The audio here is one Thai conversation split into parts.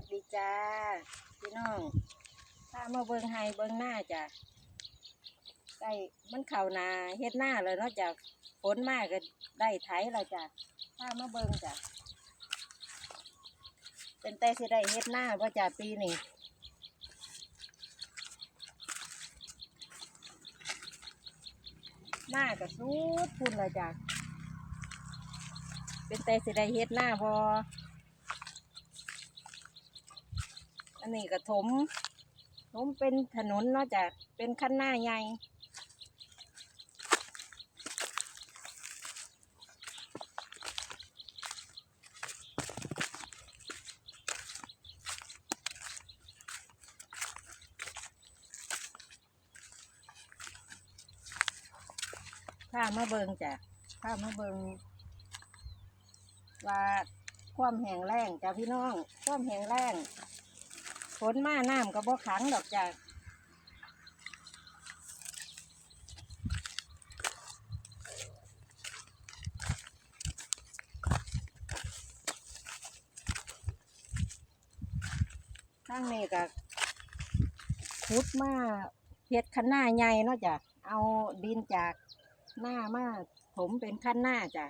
วัสดีจ้า พี่น้องถ้ามาเบิ้งไฮเบิ้งหน้าจ้ะใกล้มันเข่านาเฮ็ดหน้าเลยเนาะจ้ะฝนมากก็ได้ไถแล้วจ้ะถ้ามาเบิ้งจ้ะเป็นแต่สิได้เฮ็ดหน้าเพราะจ้ะปีนี้หน้าก็สุดพุ่นเลยจ้ะเป็นแต่สิได้เฮ็ดหน้าพอ อันนี้ก็ถมถมเป็นถนนเนาะจ้ะเป็นขั้นหน้าใหญ่ถ้ามาเบิงจ้ะถ้ามาเบิงว่าความแห้งแล้งจ้ะพี่น้อง ความแห้งแล้ง ฝนมาน้ำก็บ่ขังดอกจ้ะข้างนี้ก็ขุดมาเฮ็ดคันหน้าใหญ่เนาะจ้ะ เอาดินจากหน้ามาถมเป็นคันหน้าจ้ะ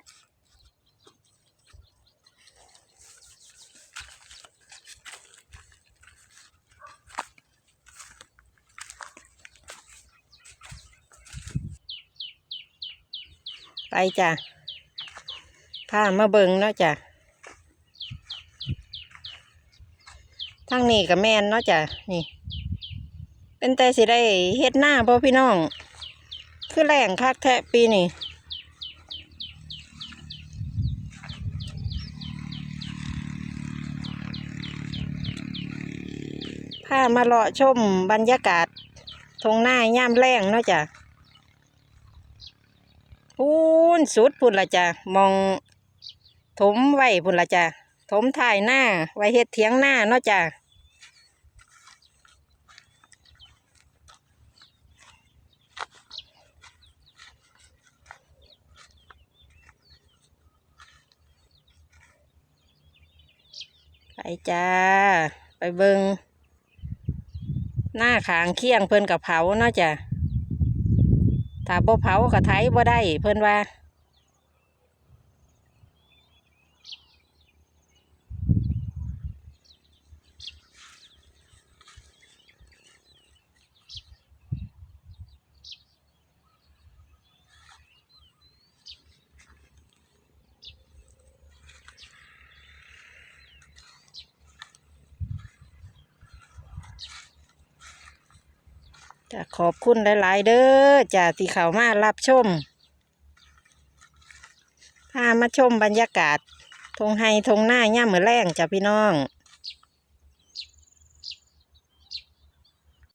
ไปจ้ะพามาเบิงเนาะจ้ะทางนี้กับแมนเนาะจ้ะนี่ เป็นแต่สิได้เฮ็ดหน้าพ่อพี่น้อง คือแรงคักแทะปีนี่พามาเลาะชมบรรยากาศทงหน้าย่ามแรงเนาะจ้ะ พูนสุดพุ่นละจ้ะมอง ถมไว้พุ่นละจ้ะถมถ่ายหน้าไว้เฮ็ดเถียงหน้าเนาะจ้ะไปจ้า ไปเบิงหน้าขางเคียงเพิ่นกับเผาเนาะจ้ะ ถ้าบ่เผากระไถบ่ได้เพิ่นว่า จะขอบคุณหลาย ๆ เด้อจ้าที่เขามารับชมพามาชมบรรยากาศทงไฮทงหน้าย่ามมือแรงจ้ะพี่น้อง